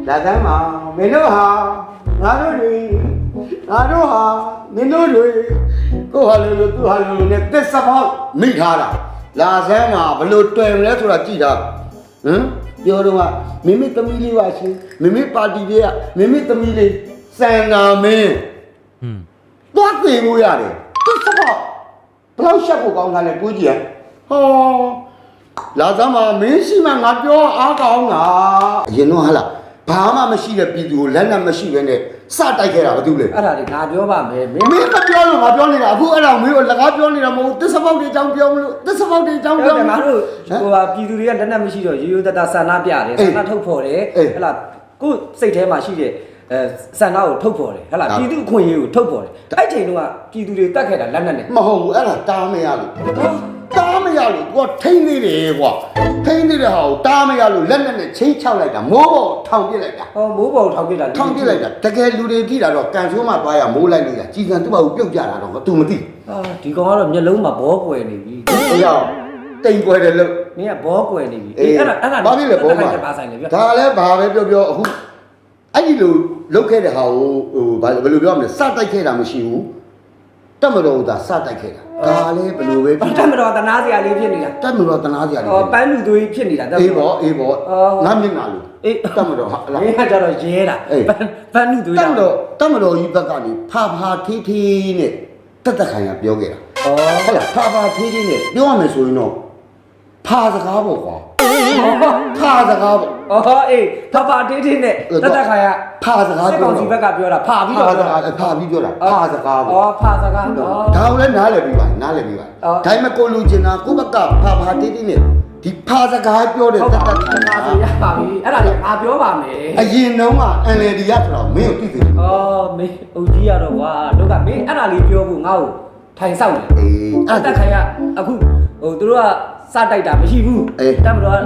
လာသမ်းပါမင်းတို့ဟာငါတို့တွေငါတို့ဟာမင်းတို့တွေကိုဟာလို့လို့သူဟာလို့လို့နဲ့သစ္စာပေါက်မိထားတာလာစမ်းမှာဘလို့တွေ့မလဲဆိုတာကြည့်တာဟမ်ပြောတော့ကမိမိသမီးလေးပါရှင်မိမိပါတီလေးကမိမိသမီးလေးစံနာမင်းဟွန်းသွားသိဖို့ရတယ်သစ္စာပေါက်ဘ လောက်ရှက်ဖို့ကောင်းတာလဲတွေးကြည့်ရဟောလာသမားမင်းရှိမှငါပြောအားကောင်းတာအရင်တော့ဟာလားဘာမှမရှိတဲ့ပြည်သူကိုလက်နဲ့မရှိဘဲနဲ့စတိုက်ခဲ့တာဘာတူလဲအဲ့ဒါလေငါပြောပါမယ်မင်းမင်းမပြောလို့ငါပြောနေတာအခုအဲ့ဒါမင်းကိုလကားပြောနေတာမဟုတ်ဘူးသစ္စာပေါက်တွေအကြောင်းပြောမလို့သစ္စာပေါက်တွေအကြောင်းပြောပြောတယ်မငါလို့တို့ဟိုဟာပြည်သူတွေကလက်နက်မရှိတော့ရိုးရိုးတတဆန္ဒပြတယ်အေးဆန္ဒထုတ်ဖော်တယ်အေးဟဲ့လားကိုယ်စိတ်ထဲမှာရှိတဲ့ အဲဆန္ဒကိုထုတ်ဖော်တယ်ဟဲ့လားဟုတ်ပြည်သူအခွင့်အရေးကိုထုတ်ဖော်တယ်အဲ့ချိန်တုန်းကပြည်သူတွေတတ်ခဲ့တာလက်နက်နဲ့မဟုတ်ဘူးအဲ့ဒါတားမရလို့တားမရလို့ကိုကထိမ့်နေတယ်ကွာထိမ့်နေတဲ့ဟာကိုတားမရလို့လက်နဲ့နဲ့ချင်းချောက်လိုက်တာမိုးပေါ်ထောင်ပစ်လိုက်တာဟောမိုးပေါ်ထောင်ပြစ်တာထောင်ပစ်လိုက်တာတကယ်လူတွေကြည့်တာတော့ကန်ဆိုးမှသွားရမိုးလိုက်နေတာကြီးကံသူ့ဘာကိုပြုတ်ကြတာတော့ तू မသိဟာဒီကောင်ကတော့မျက်လုံးမှာဘောကွယ်နေပြီအေးရောက်တိမ်ပွဲတယ်လို့မင်းကဘောကွယ်နေပြီအေးအဲ့ဒါအဲ့ဒါဘာဖြစ်လဲဘောမှာဘာဆိုင်လဲပြဒါလည်းဘာပဲပြောပြောအခုအဲ့ဒီလို လုတ်ခဲ့တဲ့ဟာကိုဟိုဘာဘယ်လိုပြောမလဲစတိုက်ခဲ့တာမရှိဘူးတက်မတော်ကစတိုက်ခဲ့တာဒါလည်းဘယ်လိုပဲဘာတတ်မတော်တနာစရာလေးဖြစ်နေတာတက်မတော်တနာစရာလေးဟောပန်းလူသွေးဖြစ်နေတာအေးပေါ့အေးပေါ့အော်ငါမျက်နှာလို့အေးတက်မတော်ဟာလားမင်းကကြတော့ရဲတာအေးပန်းပန်းလူသွေးတက်မတော်တက်မတော်ကြီးဘက်ကနေဖာဖာထေးထေးနဲ့တက်တက်ခိုင်ကပြောခဲ့တာဩဟုတ်လားဖာဖာထေးထေးနဲ့ပြောရမယ်ဆိုရင်တော့ဖာစကားပေါ့ကွာ ဖာစကားပေါ့အော်အေးဖဖတေးတေးနဲ့တတ်တခါရဖာစကားစစ်ကောင်စီဘက်ကပြောတာဖာပြီးဖာတော့စကားဖာပြီးပြောတာဖာစကားပေါ့အော်ဖာစကားအော်ဒါကိုလည်းနားလည်ပြီးပါနားလည်ပြီးပါအော်ဒါပေမဲ့ကိုလူချင်တာကိုယ့်ဘက်ကဖာဖာတေးတေးနဲ့ဒီဖာစကားပြောတဲ့ဟုတ်တပါက်တက်ဘူးခိုင်ငါကဆိုရပါပြီအဲ့ဒါလည်းငါပြောပါမယ်အရင်တုန်းက NLD ရဆိုတော့မင်းကိုသိသိတယ်အော်မင်းအုတ်ကြီးရတော့ကွာတို့ကမင်းအဲ့ဒါလေးပြောဖို့ငါ့ကိုထိုင်ဆောင်တယ်အေးအဲ့တက်ခါရအခုဟိုတို့က စတိုက်တာမရှိဘူးအေး တက်မတော်က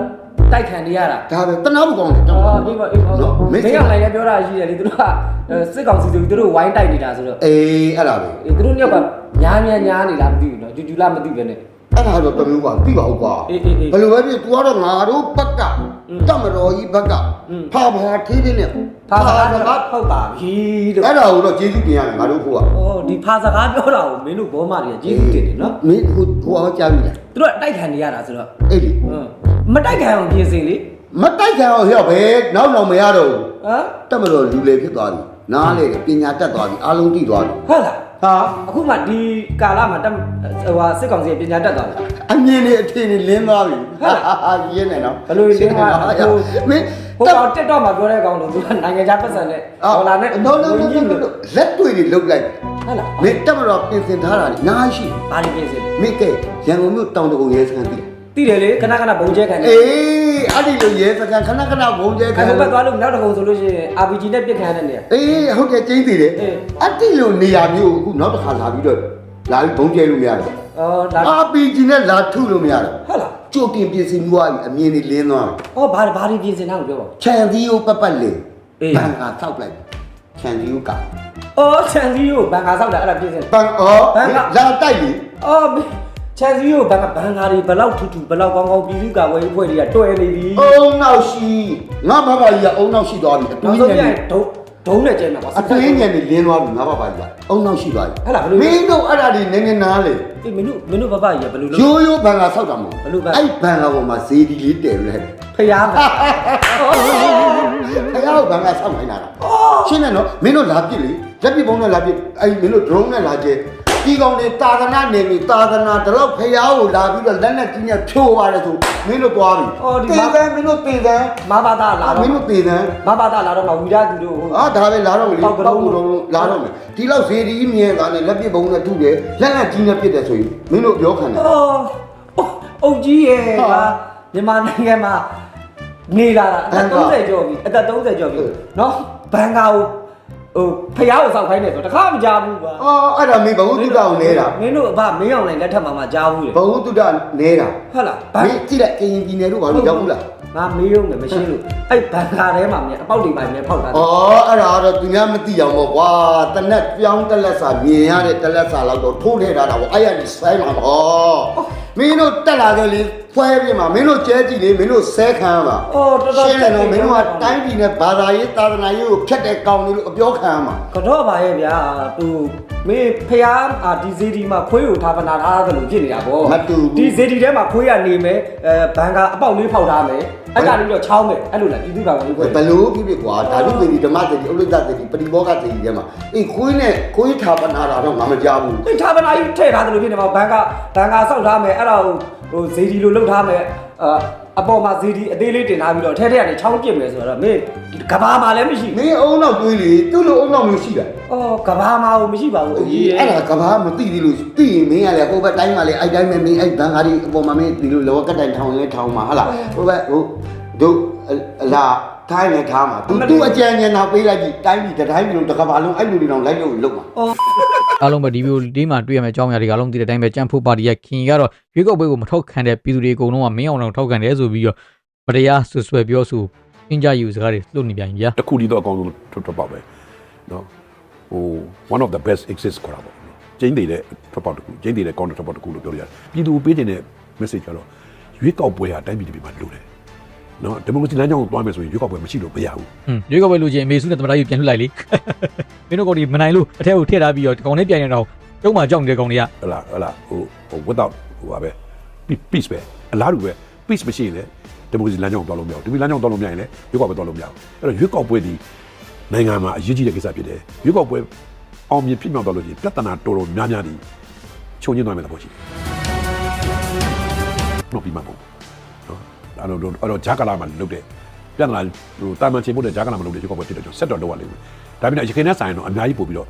တိုက်ခံနေရတာဒါပဲတနာဖို့ကောင်းတယ်တော်တော်အေးပါအေးပါနော်မမင်းင်းကကလည်းလည်းပြောတာရှိတယ်လေသူတို့ကအဲစစ်ကောင်စီဆိုပြီးသူတို့ဝိုင်းတိုက်နေတာဆိုတော့အေးအဲ့ဒါပဲအေးသူတို့ညောက်ကညာညာညာနေလားမသိဘူးနော်ဂျူဂျူလာမသိပဲနဲ့ အဲ့ဒါတော့တမျိုးပါသိပါဦးကွာအေးအေးအေးဘယ်လိုပဲဖြစ် तू ကတော့ငါတို့ဘက်ကတမတော်ကြီးဘက်ကอืม ဖာဖာထေးသေးနဲ့ ဖာစကားဟုတ်ပါပြီတို့အဲ့ဒါကိုတော့ကျေးဇူးတင်ရတယ်ငါတို့ဖို့က။အော်ဒီဖာစကားပြောတာကိုမင်းတို့ဘောမတွေကကျေးဇူးတင်တယ်နော်မင်းဟိုဟိုအောင်ကြားပြီလား။သူတို့ကတိုက်ခံနေရတာဆိုတော့အေးလေဟမ်မတိုက်ခံအောင်ပြင်စင်လေမတိုက်ခံအောင်ဟဲ့ဘယ်နောက်တော့မရတော့ဘူးဟမ်တမတော်လူလေဖြစ်သွားပြီနားလေတယ်ပညာတက်သွားပြီအားလုံးသိသွားပြီဟုတ်လား ဟာအခုမှဒီကာလမှာတက်ဟိုဟာစစ်ကောင်စီကပညာတတ်သွားတယ်အမြင်နဲ့အထင်နဲ့လင်းသွားပြီဟုတ်လား ဟာရင်းနေနော်ဘယ်လိုလင်းသွားလဲဟိုမင်းဟိုကောင်တက်တော့မှာပြောတဲ့ကောင်တို့သူကနိုင်ငံခြားပတ်စံနဲ့ဒေါ်လာနဲ့နော်နော်နော်နော်လက်တွေ့တွေလုတ်လိုက်ဟုတ်လားမင်းတက်မတော်ပြင်ဆင်ထားတာညာရှိဘာလို့ပြင်စင်လဲမင်းကဲရန်ကုန်မြို့တောင်တကုံရဲစခန်းသိတယ်သိတယ်လေခဏခဏဘုံကျဲခံနေ အေး အဲ့ဒီလိုရဲစခန်းခဏခဏဘုံကျဲခံအဲ့ဟိုဘက်သွားလို့နောက်တစ်ခုံဆိုလို့ရှိရင် RPG နဲ့ပြစ်ခံရတဲ့နေရာအေးဟုတ်တယ်ကျင်းသေးတယ်အေးအဲ့ဒီလိုနေရာမျိုးအခုနောက်တစ်ခါလာပြီးတော့လာပြီးဘုံကျဲလို့မရတော့အော်ဒါ RPG နဲ့လာထုလို့မရတော့ဟုတ်လားကြိုတင်ပြင်ဆင်မှုအအမြင်တွေလင်းသွားတယ်အော်ဘာဘာတွေပြင်စင်တာကိုပြောပါဦးခြံသီးကိုပတ်ပတ်လေးအေးဘန်ကဆောက်လိုက်ခြံသီးကိုကအော်ချန်စီကိုဘန်ကာဆောက်တာအဲ့ဒါပြင်စင်ဘန်အော်ဘန်ကလာတိုက်လေအော် ချန်စီကိုဘန်ကဘန်ကာတွေဘလောက်ထူထူဘလောက်ကောင်းကောင်းပြည်သူ့ကာဝယ်ရေးအဖွဲ့တွေကတွဲနေပြီအုံနောက်ရှိငါဘဘကြီးကအုံနောက်ရှိသွားပြီအတွနောက်င်းဆုံးညံပြန်နေဒုံဒုံနဲ့ကျဲမှာပါအတွင်းညံနေလင်းသွားပြီငါဘဘကြီးကအုံနောက်ရှိသွားပြီဟဲ့လားဘယ်လိုမင်းတို့အဲ့ဒါတွေနည်းနည်းနားလေအေးမင်းတို့မင်းတို့ဘဘကြီးကဘယ်လိုလုပ် ရိုးရိုးဘန်ကဆောက်တာမဟုတ်ဘယ်လိုဘန် အဲ့ဘန်ကပေါ်မှာဈေးဒီလေးတည်လို့ဟဲ့ ဖျားမှာ ခရအောင်ဘန်ကဆောက်နိုင်တာလားရှင်းတယ်နော်မင်းတို့လာပြစ်လေလက်ပြစ်ပုံးနဲ့လာပြစ်အဲ့မင်းတို့ drone နဲ့လာကျဲ ဒီကောင်တွေတာသနာနေပြီတာသနာတလောက်ဖျားကိုလာပြီးတော့လက်နဲ့ကြီးနဲ့ဖြိုးပါတယ်ဆိုမင်းတို့သွားပြီတေးတယ်မင်းတို့တေးတယ်မဘာသာလာမတော့င်းတို့တေးတယ်မဘာသာလာတော့မှဝီရသူတို့ဟိုအာဒါပဲလာတော့မလို့ပောက်ကတော့တော့လာတော့မယ်ဒီလောက်ဈေးဒီမြဲတာနဲ့လက်ပြစ်ပုံးနဲ့ထုတယ်လက်နဲ့ကြီးနဲ့ပြစ်တယ်ဆိုရင်မင်းတို့ပြောခံတယ် အော်အုတ်ကြီးရဲ့ကမြန်မာနိုင်ငံမှာနေလာတာအသက်30ကျော်ပြီအသက်30ကျော်ပြီနော်ဘန်ကာကို ဟိုဖျားကိုစောက်ခိုင်းတယ်ဆိုတခါမကြားဘူးကွာအော်အဲ့ဒါမင်းဘဝတုဒ္ဒအောင်နေတာမင်းတို့အဘမင်းအောင်နိုင်လက်ထက်မှာမှကြားဘူးလေဘဝတုဒ္ဒနေတာဟုတ်လားမင်းကြည့်လိုက်ကရင်ပြည်နယ်တို့ဘာလို့ရောက်ဘူးလားငါမေးရုံနဲ့မရှင်းလို့အဲ့ဘန်ကာထဲမှာမြန်အပေါက်တွေပါမြန်ဖောက်တာဩအဲ့ဒါတော့သူများမသိအောင်ပေါ့ကွာတနက်ပြောင်းတက်လက်စာမြင်ရတဲ့တက်လက်စာလောက်တော့ထိုးထည့်ထားတာပေါ့အဲ့ရနေဆိုင်မှာပေါ့မင်းတို့တက်လာခဲ့လေ ဖွဲပြမှာမင်းတို့ကျဲကြည့်လေမင်းတို့ဆဲခံရမှာအော်တော်တော်ရှင်းတယ်နော်မင်းတို့ကတိုင်းပြည်နဲ့ဘာသာရေးသာသနာရေးကိုဖျက်တဲ့ကောင်တွေလို့အပြောခံရမှာကတော့ပါရဲ့ဗျာသူမင်းဖျားအာဒီဇီဒီမှာခွေးကိုထားပနာထားတယ်လို့ဖြစ်နေတာပေါ့မတူဘူးဒီဇီဒီထဲမှာခွေးကနေမယ်အဲဘန်ကာအပေါက်လေးဖောက်ထားမယ်အဲ့ဒါလေးတော့ချောင်းမယ်အဲ့လိုလားပြည်သူ့ကောင်လေးခွေးဘယ်လိုဖြစ်ဖြစ်ကွာဓာတုသေဒီဓမ္မသေဒီဥလိတ္တသေဒီပရိဘောဂသေဒီထဲမှာအေးခွေးနဲ့ခွေးထာပနာတာတော့ငါမကြားဘူးဒီထားပနာကြီးထည့်ထားတယ်လို့ဖြစ်နေမှာဘန်ကာဘန်ကာဆောက်ထားမယ်အဲ့ဒါကိုဟိုဇီဒီလိုလုပ်ထားမယ်အာအပေါ်မှာဇီဒီအသေးလေးတင်ထားပြီးတော့ထဲထဲကနေချောင်းပြစ်မယ်ဆိုတော့မင်းကဘာမှလည်းမရှိမဘူးင်းအုံနောက်တွေးလေသူ့လိုအုံနောက်မျိုးရှိတာအော်ကဘာမှမရှိပါဘူးအကြီးရဲ့အဲ့ဒါကဘာမသိသေးလို့သိရင်မင်းကလည်းဟိုဘက်တိုင်းမှာလေအဲ့တိုင်းပဲမင်းအဲ့ဘန်ကားဒီအပေါ်မှာမင်းဒီလိုလောကတိုင်ထောင်လဲထောင်မှာဟာလားဟိုဘက်ဟိုတို့အလား ခိုင်းလည်းထားမှာသူသူအကြံဉာဏ်သာပေးလိုက်ပြီတိုင်းပြည်တစ်တိုင်းပြည်လုံးတစ်ကမ္ဘာလုံးအဲ့လူတွေတောင်လိုက်လို့လုံးမှာအားလုံးပဲဒီဗီဒီယိုလေးမှာတွေ့ရမယ့်အကြောင်းအရာတွေအားလုံးဒီတိုင်းပဲကြံ့ဖို့ပါတီရဲ့ခင်ကတော့ရွေးကောက်ပွဲကိုမထောက်ခံတဲ့ပြည်သူတွေအကုန်လုံးကမင်းအောင်အောင်ထောက်ခံတယ်ဆိုပြီးတော့မတရားဆွဆွဲပြောဆိုအင်ဂျာယူစကားတွေလှုပ်နေပြန်ပြီဗျာတခုတည်းတော့အကောင်ဆုံးထွက်ထွက်ပါပဲနော်ဟို one of the best exist ခေါ်တာပေါ့ကျင်းတည်တဲ့ထွက်ပေါက်တစ်ခုကျင်းတည်တဲ့ counter ထွက်ပေါက်တစ်ခုလို့ပြောလို့ရတယ်ပြည်သူပေးတဲ့ message ကတော့ရွေးကောက်ပွဲဟာတိုင်းပြည်တစ်ပြည်မှာလိုတယ် နော်ဒီမိုကရေစီလမ်းကြောင်းကိုသွားမယ်ဆိုရင်ရွေးကောက်ပွဲမရှိလို့မရဘူး။ရွေးကောက်ပွဲလိုချင်အမေစုနဲ့သမ္မတကြီးပြန်လွှတ်လိုက်လေ။မင်းတို့ကောင်ဒီမနိုင်လို့အထက်ကိုထည့်ထားပြီးတော့ဒီကောင်လေးပြန်နေတော့တုံးမှကြောက်နေတဲ့ကောင်တွေကဟလာဟလာဟိုဟို without ဟိုပါပဲ peace ပဲအလားတူပဲ peace မရှိရင်လည်းဒီမိုကရေစီလမ်းကြောင်းကိုသွားလို့မရဘူး။ဒီလမ်းကြောင်းသွားလို့မရရင်လည်းရွေးကောက်ပွဲသွားလို့မရဘူး။အဲ့တော့ရွေးကောက်ပွဲဒီနိုင်ငံမှာအရေးကြီးတဲ့ကိစ္စဖြစ်တယ်။ရွေးကောက်ပွဲအောင်မြင်ဖြစ်မြောက်သွားလို့ရှိရင်ပြဿနာတော်တော်များများဒီခြုံငင်းသွားမယ်လို့ပြောရှိတယ်။တော့ပြီးမှာပေါ့။ အဲ့တော့အဲ့တော့ဂျာကာလာမှာလုပ်တဲ့ပြဿနာဟိုတာမန်ချိန်ဖို့တဲ့ဂျာကာလာမှာလုပ်တဲ့ရွေးကောက်ပွဲဖြစ်တဲ့ကြောင့်ဆက်တော်တော့ရလိမ့်မယ်ဒါပေမဲ့အရင်ကနဲ့ဆိုင်တော့အများကြီးပို့ပြီးတော့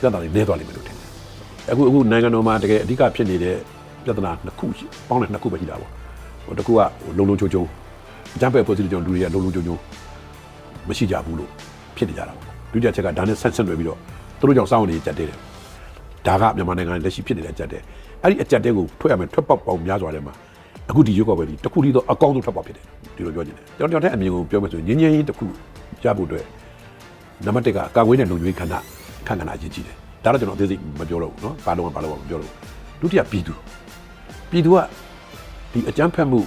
ပြဿနာတွေနည်းသွားလိမ့်မယ်လို့ထင်တယ်အခုအခုနိုင်ငံတော်မှာတကယ်အဓိကဖြစ်နေတဲ့ပြဿနာနှစ်ခုရှိပေါင်းတဲ့နှစ်ခုပဲရှိတာပေါ့ဟိုတစ်ခုကလုံလုံချုံချုံအကြမ်းဖက်ဖွဲ့စည်းတဲ့ကြောင့်လူတွေကလုံလုံချုံချုံမရှိကြဘူးလို့ဖြစ်နေကြတာပေါ့ဒုတိယချက်ကဒါနဲ့ဆက်ဆက်လွယ်ပြီးတော့သူတို့ကြောင့်စောင့်နေကြတဲ့တယ်ဒါကမြန်မာနိုင်ငံလက်ရှိဖြစ်နေတဲ့အကြက်တဲ့အဲ့ဒီအကြက်တဲ့ကိုထွက်ရမယ်ထွက်ပေါက်ပေါက်များစွာတဲ့မှာ အခုဒီရုပ်ောက်ပဲဒီတစ်ခုတည်းတော့အကောင်းဆုံးထွက်ပေါက်ဖြစ်တယ်ဒီလိုပြောချင်တယ်ကျွန်တော်တို့တဲ့အမြင်ကိုပြောမယ်ဆိုရင်ငင်းငင်းကြီးတစ်ခုရဖို့အတွက် နံပါတ်1ကကာကွယ်တဲ့လုံခြုံရေးခန္ဓာခန္ဓာအရေးကြီးတယ်ဒါတော့ကျွန်တော်အသေးစိတ်မပြောတော့ဘူးเนาะဘာလို့ဘာလို့မပြောတော့ဘူးဒုတိယပြည်သူပြည်သူကဒီအကြမ်းဖက်မှု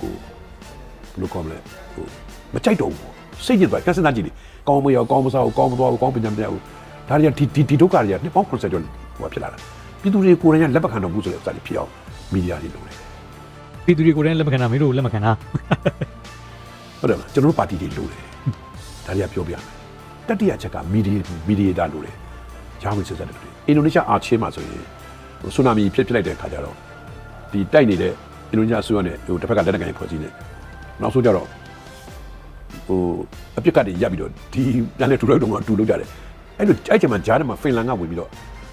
ကိုဘယ်လိုခေါ်မလဲဟိုမကြိုက်တော့ဘူးစိတ်ညစ်သွားကက်စနာကြည့်လေကောင်းမရောကောင်းမစားဘူးကောင်းမသွားဘူးကောင်းပညာမပြဘူးဒါတွေကဒီဒီဒီဒုက္ခတွေကနှစ်ပေါင်း90ကျော်ဟိုဖြစ်လာတာပြည်သူတွေကိုယ်တိုင်ကလက်မခံတော့ဘူးဆိုတဲ့ဥစ္စာတွေဖြစ်အောင်မီဒီယာတွေလုပ်တယ် ပြည်သူတွေကိုယ်တိုင်လက်မခံတာမင်းတို့လက်မခံတာဟုတ်တယ်မလားကျွန်တော်တို့ပါတီတွေလုပ်တယ်ဒါတွေကပြောပြမယ်တတိယချက်ကမီဒီမီဒီယာတာလုပ်တယ်ဂျာမန်စစ်စစ်တွေအင်ဒိုနီးရှားအာချေးမှာဆိုရင်ဟိုဆူနာမီဖြစ်ဖြစ်လိုက်တဲ့ခါကျတော့ဒီတိုက်နေတဲ့အင်ဒိုနီးရှားအစိုးရနဲ့ဟိုတစ်ဖက်ကလက်နက်ကိုင်ဖွဲ့စည်းနေနောက်ဆုံးကျတော့ဟိုအပြစ်ကတည်းကရပ်ပြီးတော့ဒီပြန်လဲထူလိုက်တော့မှတူလုပ်ကြတယ်အဲ့လိုအဲ့ချိန်မှာဂျားထဲမှာဖင်လန်ကဝင်ပြီးတော့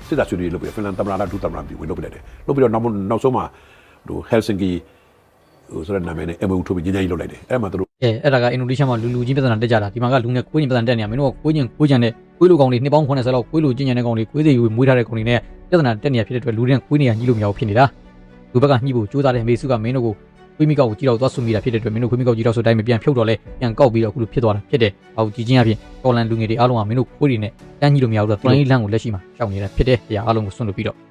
စစ်သားဆွေးနွေးလုပ်ပြီးဖင်လန်သမ္မတလားဒုသမ္မတပြီးဝင်လုပ်ပြလိုက်တယ်လုပ်ပြီးတော့နောက်နောက်ဆုံးမှာဟိုဟယ်ဆင်ကီ ဟိုဆိုတဲ့နာမည်နဲ့ MOU ထိုးပြီးညဉ့်ညဉ့်ကြီးလုပ်လိုက်တယ်အဲ့မှာသူတို့အဲအဲ့ဒါကအင်ဒိုနီးရှားမှာလူလူချင်းပြဿနာတက်ကြတာဒီမှာကလူနဲ့ကိုးချင်းပြဿနာတက်နေရမင်းတို့ကကိုးချင်းကိုးချင်တဲ့ကိုးလူကောင်တွေနှစ်ပေါင်း90လောက်ကိုးလူချင်းချင်တဲ့ကောင်တွေကိုးစီယူမွေးထားတဲ့ကောင်တွေနဲ့ပြဿနာတက်နေရဖြစ်တဲ့အတွက်လူတွေကကိုးနေရညှိလို့မရဘူးဖြစ်နေတာလူဘက်ကညှိဖို့ကြိုးစားတဲ့မေစုကမင်းတို့ကိုခွေးမိကောက်ကိုကြည့်တော့သွားဆွမိတာဖြစ်တဲ့အတွက်မင်းတို့ခွေးမိကောက်ကြည့်တော့ဆိုတိုင်းမပြန်ဖြုတ်တော့လဲပြန်ကောက်ပြီးတော့အခုလိုဖြစ်သွားတာဖြစ်တယ်။ဟောကြည့်ချင်းအပြင်တော်လန်လူငယ်တွေအားလုံးကမင်းတို့ခွေးတွေနဲ့တန်းညှိလို့မရဘူးဆိုတော့တော်လန်လန်းကိုလက်ရှိမှာရှောင်နေတာဖြစ်တယ်။တရားအားလုံးကိုဆွန့်လွတ်ပြီးတော့